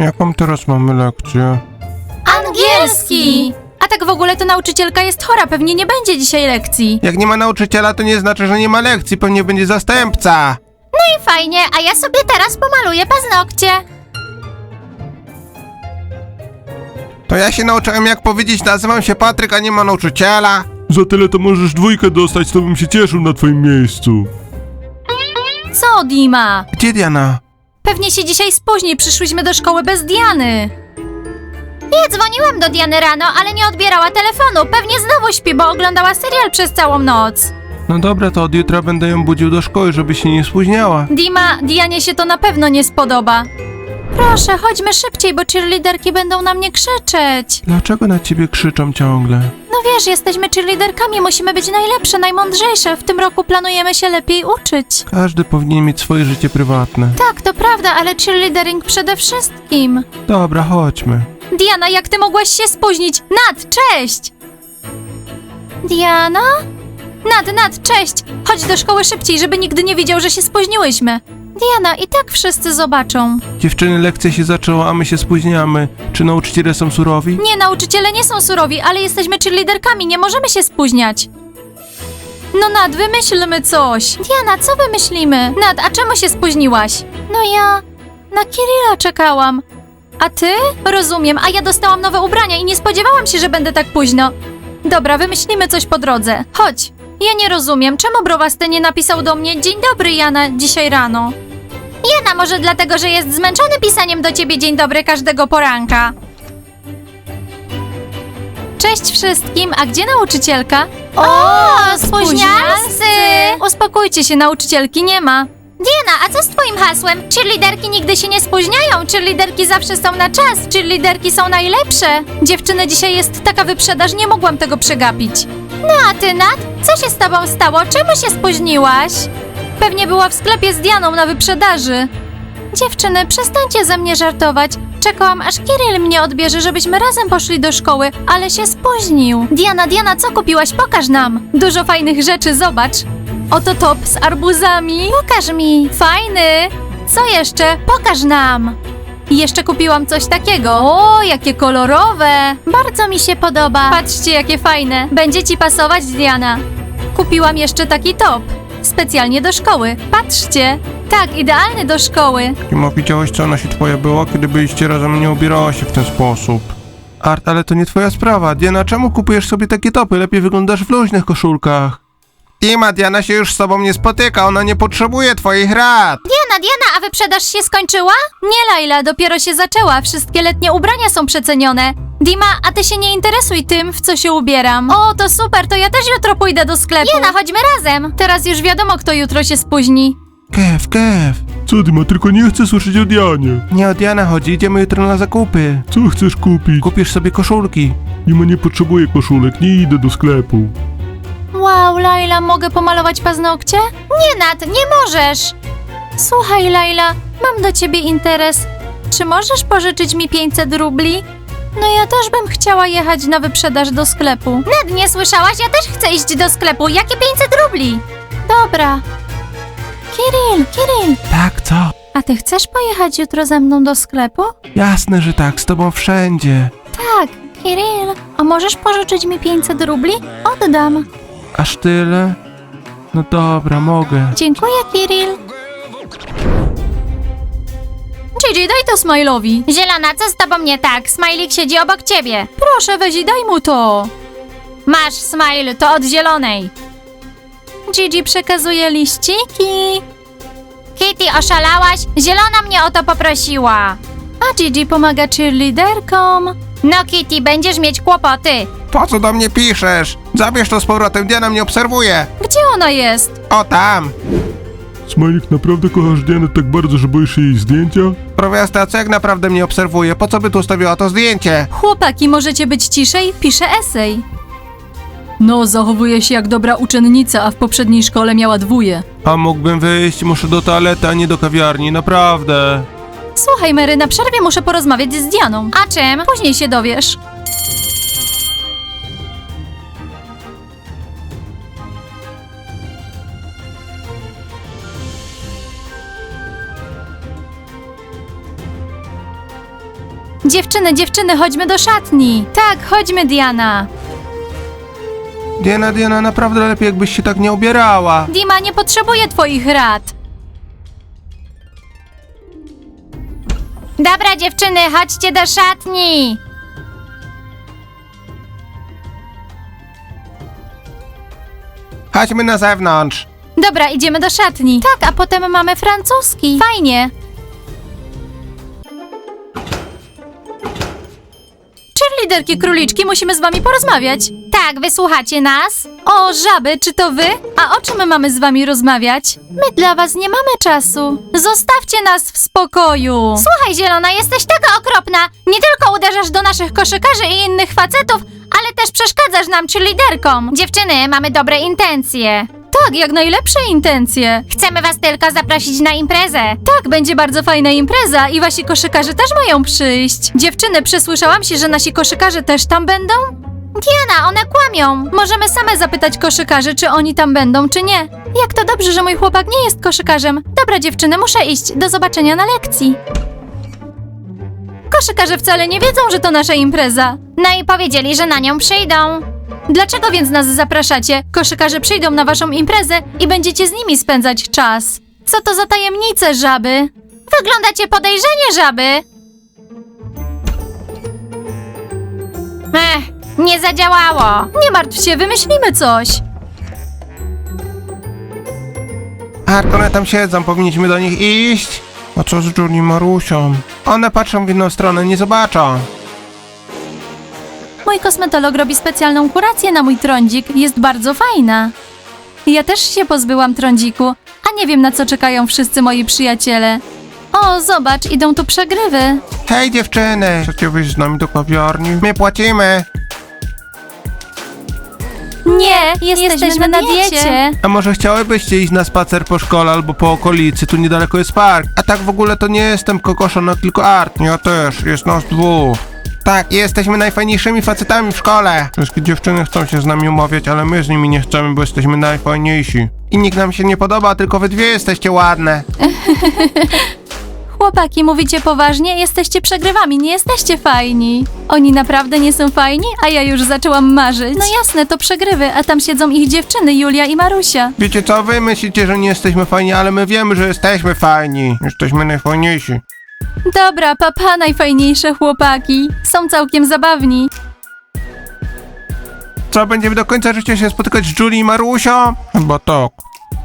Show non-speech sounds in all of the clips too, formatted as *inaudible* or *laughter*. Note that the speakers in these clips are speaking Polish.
Jaką teraz mamy lekcję? Angielski! A tak w ogóle to nauczycielka jest chora, pewnie nie będzie dzisiaj lekcji. Jak nie ma nauczyciela, to nie znaczy, że nie ma lekcji, pewnie będzie zastępca. I fajnie, a ja sobie teraz pomaluję paznokcie. To ja się nauczyłem jak powiedzieć, nazywam się Patryk, a nie ma nauczyciela. Za tyle to możesz dwójkę dostać, to bym się cieszył na twoim miejscu. Co, Dima? Gdzie Diana? Pewnie się dzisiaj spóźni, przyszłyśmy do szkoły bez Diany. Ja dzwoniłam do Diany rano, ale nie odbierała telefonu. Pewnie znowu śpi, bo oglądała serial przez całą noc. No dobra, to od jutra będę ją budził do szkoły, żeby się nie spóźniała. Dima, Dianie się to na pewno nie spodoba. Proszę, chodźmy szybciej, bo cheerleaderki będą na mnie krzyczeć. Dlaczego na ciebie krzyczą ciągle? No wiesz, jesteśmy cheerleaderkami, musimy być najlepsze, najmądrzejsze. W tym roku planujemy się lepiej uczyć. Każdy powinien mieć swoje życie prywatne. Tak, to prawda, ale cheerleadering przede wszystkim. Dobra, chodźmy. Diana, jak ty mogłaś się spóźnić? Nat, cześć! Diana? Nad, Nad, cześć! Chodź do szkoły szybciej, żeby nikt nie wiedział, że się spóźniłyśmy. Diana, i tak wszyscy zobaczą. Dziewczyny, lekcja się zaczęła, a my się spóźniamy. Czy nauczyciele są surowi? Nie, nauczyciele nie są surowi, ale jesteśmy cheerleaderkami, nie możemy się spóźniać. No Nad, wymyślmy coś. Diana, co wymyślimy? Nad, a czemu się spóźniłaś? No ja na Kirilla czekałam. A ty? Rozumiem, a ja dostałam nowe ubrania i nie spodziewałam się, że będę tak późno. Dobra, wymyślimy coś po drodze. Chodź. Ja nie rozumiem, czemu Browasty nie napisał do mnie Dzień dobry, Jana, dzisiaj rano. Jana, może dlatego, że jest zmęczony pisaniem do ciebie dzień dobry każdego poranka. Cześć wszystkim, a gdzie nauczycielka? O, spóźnialscy! Uspokójcie się, nauczycielki nie ma. Diana, a co z twoim hasłem? Cheerleaderki nigdy się nie spóźniają, cheerleaderki zawsze są na czas, cheerleaderki są najlepsze. Dziewczyny, dzisiaj jest taka wyprzedaż, nie mogłam tego przegapić. No a ty, Nat, co się z tobą stało? Czemu się spóźniłaś? Pewnie była w sklepie z Dianą na wyprzedaży. Dziewczyny, przestańcie ze mnie żartować. Czekałam, aż Kirill mnie odbierze, żebyśmy razem poszli do szkoły, ale się spóźnił. Diana, Diana, co kupiłaś? Pokaż nam. Dużo fajnych rzeczy, zobacz. Oto top z arbuzami. Pokaż mi. Fajny. Co jeszcze? Pokaż nam. Jeszcze kupiłam coś takiego. O, jakie kolorowe. Bardzo mi się podoba. Patrzcie, jakie fajne. Będzie ci pasować, Diana. Kupiłam jeszcze taki top. Specjalnie do szkoły. Patrzcie. Tak, idealny do szkoły. Kimo, widziałeś co nosi twoja była, kiedy byliście razem, nie ubierała się w ten sposób. Art, ale to nie twoja sprawa. Diana, czemu kupujesz sobie takie topy? Lepiej wyglądasz w luźnych koszulkach. Dima, Diana się już z tobą nie spotyka, ona nie potrzebuje twoich rad. Diana, Diana, a wyprzedaż się skończyła? Nie, Laila, dopiero się zaczęła. Wszystkie letnie ubrania są przecenione. Dima, a ty się nie interesuj tym, w co się ubieram. O, to super, to ja też jutro pójdę do sklepu. Diana, chodźmy razem. Teraz już wiadomo, kto jutro się spóźni. Kev, Kev. Co Dima, tylko nie chcę słyszeć o Dianie. Nie o Diana chodzi, idziemy jutro na zakupy. Co chcesz kupić? Kupisz sobie koszulki. Dima nie potrzebuje koszulek, nie idę do sklepu. Wow, Laila, mogę pomalować paznokcie? Nie, Nat, nie możesz. Słuchaj, Laila, mam do ciebie interes. Czy możesz pożyczyć mi 500 rubli? No ja też bym chciała jechać na wyprzedaż do sklepu. Nat, nie słyszałaś? Ja też chcę iść do sklepu. Jakie 500 rubli? Dobra. Kirill, Kirill, Tak, co? a ty chcesz pojechać jutro ze mną do sklepu? Jasne, że tak, z tobą wszędzie. Tak, Kirill. A możesz pożyczyć mi 500 rubli? Oddam. Aż tyle? No dobra, mogę. Dziękuję, Kirill. Gigi, daj to Smile'owi. Zielona, co z tobą nie tak? Smajlik siedzi obok ciebie. Proszę, weź i daj mu to. Masz, Smile, to od zielonej. Gigi przekazuje liściki. Kitty, oszalałaś? Zielona mnie o to poprosiła. A Gigi pomaga cheerleaderkom. No, Kitty, będziesz mieć kłopoty. Po co do mnie piszesz? Zabierz to z powrotem, Diana mnie obserwuje. Gdzie ona jest? O, tam. Smajlik, naprawdę kochasz Dianę tak bardzo, że boisz się jej zdjęcia? Prowiasta, co jak naprawdę mnie obserwuje? Po co by tu ustawiła to zdjęcie? Chłopaki, możecie być ciszej? Piszę esej. No, zachowuje się jak dobra uczennica, a w poprzedniej szkole miała dwóje. A mógłbym wyjść, muszę do toalety, a nie do kawiarni, naprawdę. Słuchaj, Mary, na przerwie muszę porozmawiać z Dianą. A czym? Później się dowiesz. Dziewczyny, dziewczyny, chodźmy do szatni. Tak, chodźmy, Diana. Diana, Diana, naprawdę lepiej jakbyś się tak nie ubierała. Dima nie potrzebuje twoich rad. Dobra, dziewczyny, chodźcie do szatni. Chodźmy na zewnątrz. Dobra, idziemy do szatni. Tak, a potem mamy francuski. Fajnie. Cheerleaderki króliczki, musimy z wami porozmawiać. Tak, wysłuchacie nas? O, żaby, czy to wy? A o czym my mamy z wami rozmawiać? My dla was nie mamy czasu. Zostawcie nas w spokoju. Słuchaj, Zielona, jesteś taka okropna. Nie tylko uderzasz do naszych koszykarzy i innych facetów, ale też przeszkadzasz nam, czy liderkom. Dziewczyny, mamy dobre intencje. Tak, jak najlepsze intencje. Chcemy was tylko zaprosić na imprezę. Tak, będzie bardzo fajna impreza i wasi koszykarze też mają przyjść. Dziewczyny, przesłyszałam się, że nasi koszykarze też tam będą? Diana, one kłamią. Możemy same zapytać koszykarzy, czy oni tam będą, czy nie. Jak to dobrze, że mój chłopak nie jest koszykarzem. Dobra, dziewczyny, muszę iść. Do zobaczenia na lekcji. Koszykarze wcale nie wiedzą, że to nasza impreza. No i powiedzieli, że na nią przyjdą. Dlaczego więc nas zapraszacie? Koszykarze przyjdą na waszą imprezę i będziecie z nimi spędzać czas. Co to za tajemnice, żaby? Wyglądacie podejrzanie, żaby. Ech, nie zadziałało. Nie martw się, wymyślimy coś. Art, one tam siedzą, powinniśmy do nich iść. A co z Julie i Marusią? One patrzą w inną stronę, nie zobaczą. Mój kosmetolog robi specjalną kurację na mój trądzik. Jest bardzo fajna. Ja też się pozbyłam trądziku, a nie wiem na co czekają wszyscy moi przyjaciele. O, zobacz, idą tu przegrywy. Hej dziewczyny! Chcecie wyjść z nami do kawiarni? My płacimy! Nie, jesteśmy, na diecie. A może chciałybyście iść na spacer po szkole albo po okolicy? Tu niedaleko jest park. A tak w ogóle to nie jestem kokoszonek, tylko Art. Ja też, jest nas dwóch. Tak, jesteśmy najfajniejszymi facetami w szkole. Wszystkie dziewczyny chcą się z nami umawiać, ale my z nimi nie chcemy, bo jesteśmy najfajniejsi. I nikt nam się nie podoba, tylko wy dwie jesteście ładne. *laughs* Chłopaki, mówicie poważnie? Jesteście przegrywami, nie jesteście fajni. Oni naprawdę nie są fajni, a ja już zaczęłam marzyć. No jasne, to przegrywy, a tam siedzą ich dziewczyny, Julia i Marusia. Wiecie co, wy myślicie, że nie jesteśmy fajni, ale my wiemy, że jesteśmy fajni. Jesteśmy najfajniejsi. Dobra, papa, najfajniejsze chłopaki. Są całkiem zabawni. Co, będziemy do końca życia się spotykać z Julie i Marusią? Chyba tak.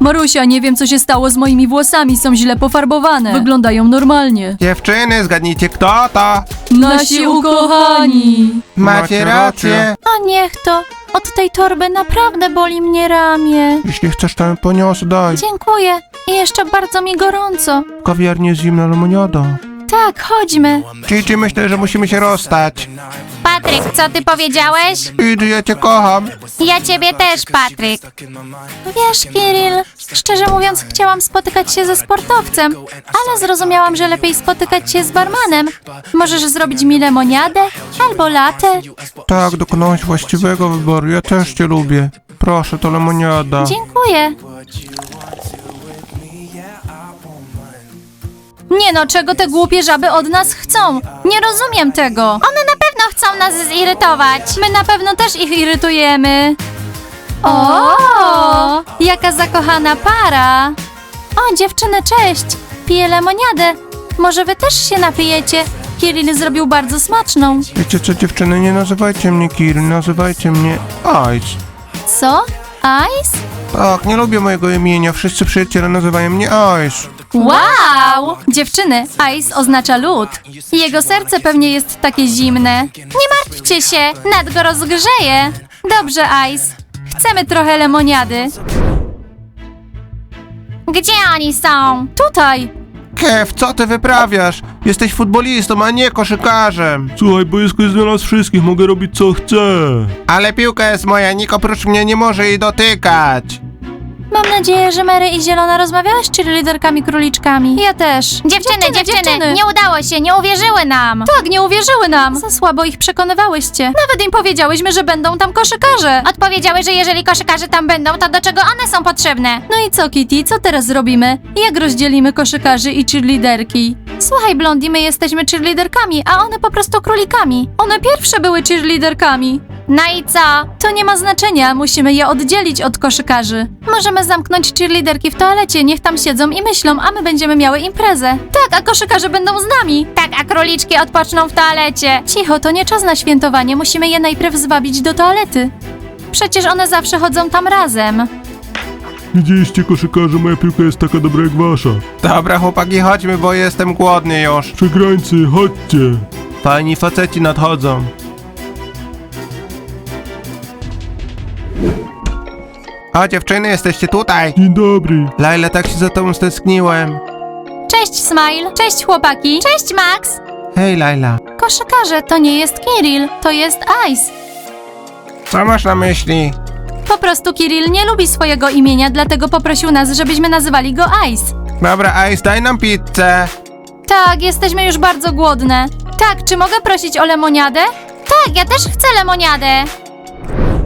Marusia, nie wiem co się stało z moimi włosami, są źle pofarbowane. Wyglądają normalnie. Dziewczyny, zgadnijcie kto to? Nasi ukochani. Macie rację. A niech to. Od tej torby naprawdę boli mnie ramię. Jeśli chcesz, to ją poniosę, daj. Dziękuję. I jeszcze bardzo mi gorąco. W kawiarni jest zimna lemoniada. Tak, chodźmy. Gigi, myślę, że musimy się rozstać. Patryk, co ty powiedziałeś? Gigi, ja cię kocham. Ja ciebie też, Patryk. Wiesz, Kirill, szczerze mówiąc, chciałam spotykać się ze sportowcem, ale zrozumiałam, że lepiej spotykać się z barmanem. Możesz zrobić mi lemoniadę albo latę. Tak, dokonałaś właściwego wyboru. Ja też cię lubię. Proszę, to lemoniada. Dziękuję. Nie no, czego te głupie żaby od nas chcą? Nie rozumiem tego. One na pewno chcą nas zirytować. My na pewno też ich irytujemy. O, jaka zakochana para. O, dziewczyny, cześć. Piję lemoniadę. Może wy też się napijecie? Kirill zrobił bardzo smaczną. Wiecie co, dziewczyny, nie nazywajcie mnie Kirill, nazywajcie mnie Ice. Co? Ice? Tak, nie lubię mojego imienia. Wszyscy przyjaciele nazywają mnie Ice. Wow! Dziewczyny, ice oznacza lód. Jego serce pewnie jest takie zimne. Nie martwcie się, nad go rozgrzeje. Dobrze, Ice. Chcemy trochę lemoniady. Gdzie oni są? Tutaj. Kev, co ty wyprawiasz? Jesteś futbolistą, a nie koszykarzem. Słuchaj, boisko jest dla nas wszystkich, mogę robić co chcę. Ale piłka jest moja, nikt oprócz mnie nie może jej dotykać. Mam nadzieję, że Mary i Zielona rozmawiały z cheerleaderkami króliczkami. Ja też. Dziewczyny, dziewczyny, nie udało się, nie uwierzyły nam. Tak, nie uwierzyły nam. Za słabo ich przekonywałyście. Nawet im powiedziałyśmy, że będą tam koszykarze. Odpowiedziały, że jeżeli koszykarze tam będą, to do czego one są potrzebne? No i co, Kitty, co teraz zrobimy? Jak rozdzielimy koszykarzy i cheerleaderki? Słuchaj, Blondie, my jesteśmy cheerleaderkami, a one po prostu królikami. One pierwsze były cheerleaderkami. No i co? To nie ma znaczenia, musimy je oddzielić od koszykarzy. Możemy zamknąć cheerleaderki w toalecie, niech tam siedzą i myślą, a my będziemy miały imprezę. Tak, a koszykarze będą z nami. Tak, a króliczki odpoczną w toalecie. Cicho, to nie czas na świętowanie, musimy je najpierw zwabić do toalety. Przecież one zawsze chodzą tam razem. Widzieliście koszykarze, moja piłka jest taka dobra jak wasza. Dobra, chłopaki, chodźmy, bo jestem głodny już. Przegrańcy, chodźcie. Fajni faceci nadchodzą. O, dziewczyny, jesteście tutaj. Dzień dobry. Laila, tak się za tobą stęskniłem. Cześć, Smile. Cześć, chłopaki. Cześć, Max. Hej, Laila. Koszykarze, to nie jest Kirill, to jest Ice. Co masz na myśli? Po prostu Kirill nie lubi swojego imienia, dlatego poprosił nas, żebyśmy nazywali go Ice. Dobra, Ice, daj nam pizzę. Tak, jesteśmy już bardzo głodne. Tak, czy mogę prosić o lemoniadę? Tak, ja też chcę lemoniadę.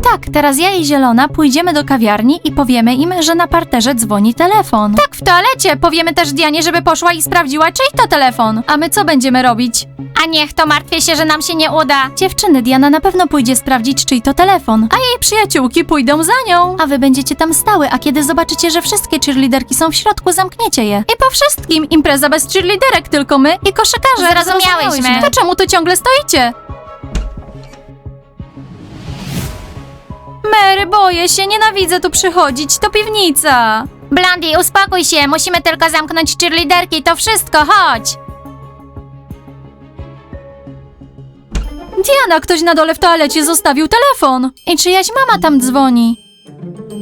Tak, teraz ja i Zielona pójdziemy do kawiarni i powiemy im, że na parterze dzwoni telefon. Tak, w toalecie. Powiemy też Dianie, żeby poszła i sprawdziła, czyj to telefon. A my co będziemy robić? A niech to martwię się, że nam się nie uda. Dziewczyny, Diana na pewno pójdzie sprawdzić, czyj to telefon. A jej przyjaciółki pójdą za nią. A wy będziecie tam stały, a kiedy zobaczycie, że wszystkie cheerleaderki są w środku, zamkniecie je. I po wszystkim impreza bez cheerleaderek, tylko my i koszykarze. Zrozumiałyśmy. To czemu tu ciągle stoicie? Boję się, nienawidzę tu przychodzić, to piwnica. Blondie, uspokój się, musimy tylko zamknąć cheerleaderki, to wszystko, chodź! Diana, ktoś na dole w toalecie zostawił telefon. I czyjaś mama tam dzwoni.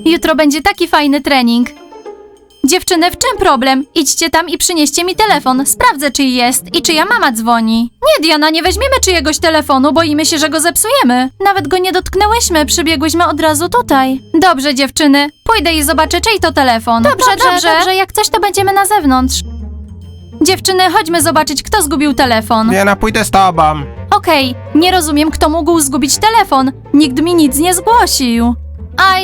Jutro będzie taki fajny trening. Dziewczyny, w czym problem? Idźcie tam i przynieście mi telefon. Sprawdzę, czyj jest i czyja mama dzwoni. Nie, Diana, nie weźmiemy czyjegoś telefonu, boimy się, że go zepsujemy. Nawet go nie dotknęłyśmy, przybiegłyśmy od razu tutaj. Dobrze, dziewczyny, pójdę i zobaczę, czyj to telefon. Dobrze, dobrze, dobrze. Jak coś, to będziemy na zewnątrz. Dziewczyny, chodźmy zobaczyć, kto zgubił telefon. Diana, pójdę z tobą. Okej, nie rozumiem, kto mógł zgubić telefon. Nikt mi nic nie zgłosił.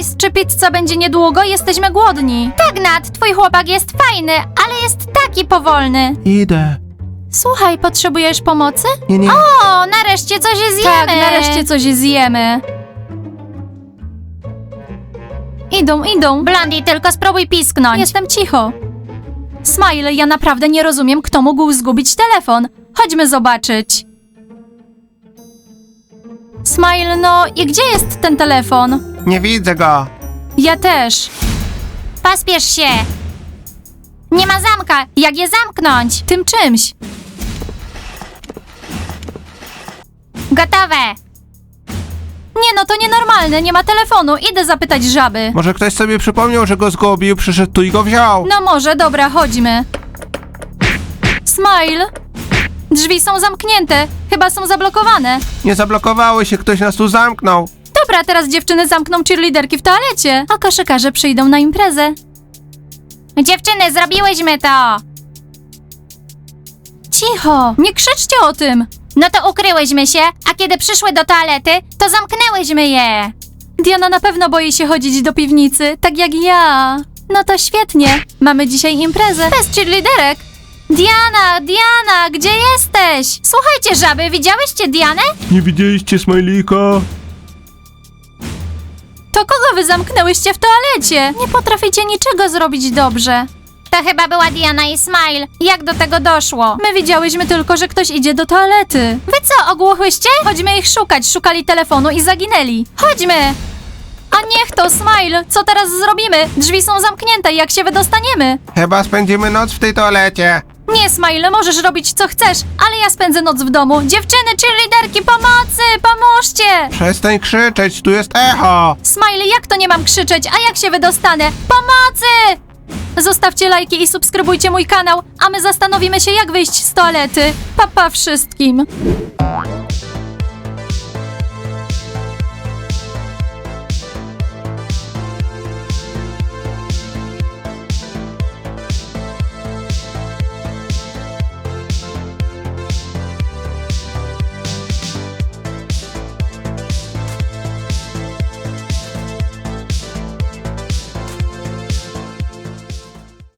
Ice, czy pizza będzie niedługo? Jesteśmy głodni. Tak, Nat, twój chłopak jest fajny, ale jest taki powolny. Idę. Słuchaj, potrzebujesz pomocy? Nie, nie. O, nareszcie coś zjemy! Tak, nareszcie coś zjemy. Idą, idą. Blondie, tylko spróbuj pisknąć. Jestem cicho. Smile, ja naprawdę nie rozumiem, kto mógł zgubić telefon. Chodźmy zobaczyć. Smile, no i gdzie jest ten telefon? Nie widzę go. Ja też. Pospiesz się! Nie ma zamka, jak je zamknąć? Tym czymś. Gotowe! Nie no, to nienormalne, nie ma telefonu. Idę zapytać żaby. Może ktoś sobie przypomniał, że go zgubił, przyszedł tu i go wziął. No może, dobra, chodźmy. Smile. Drzwi są zamknięte. Chyba są zablokowane. Nie zablokowały się, ktoś nas tu zamknął. Dobra, teraz dziewczyny zamkną cheerleaderki w toalecie, a koszykarze przyjdą na imprezę. Dziewczyny, zrobiłyśmy to! Cicho, nie krzyczcie o tym. No to ukryłyśmy się, a kiedy przyszły do toalety, to zamknęłyśmy je. Diana na pewno boi się chodzić do piwnicy, tak jak ja. No to świetnie, mamy dzisiaj imprezę. Bez cheerleaderek. Diana, Diana, gdzie jesteś? Słuchajcie, żaby, widziałyście Dianę? Nie widzieliście Smajlika? To kogo wy zamknęłyście w toalecie? Nie potraficie niczego zrobić dobrze. To chyba była Diana i Smile. Jak do tego doszło? My widziałyśmy tylko, że ktoś idzie do toalety. Wy co, ogłuchłyście? Chodźmy ich szukać, szukali telefonu i zaginęli. Chodźmy! A niech to, Smile! Co teraz zrobimy? Drzwi są zamknięte, jak się wydostaniemy? Chyba spędzimy noc w tej toalecie. Nie, Smile, możesz robić co chcesz, ale ja spędzę noc w domu. Dziewczyny, cheerleaderki, pomocy! Pomóżcie! Przestań krzyczeć, tu jest echo. Smile, jak to nie mam krzyczeć, a jak się wydostanę? Pomocy! Zostawcie lajki i subskrybujcie mój kanał, a my zastanowimy się, jak wyjść z toalety. Papa wszystkim.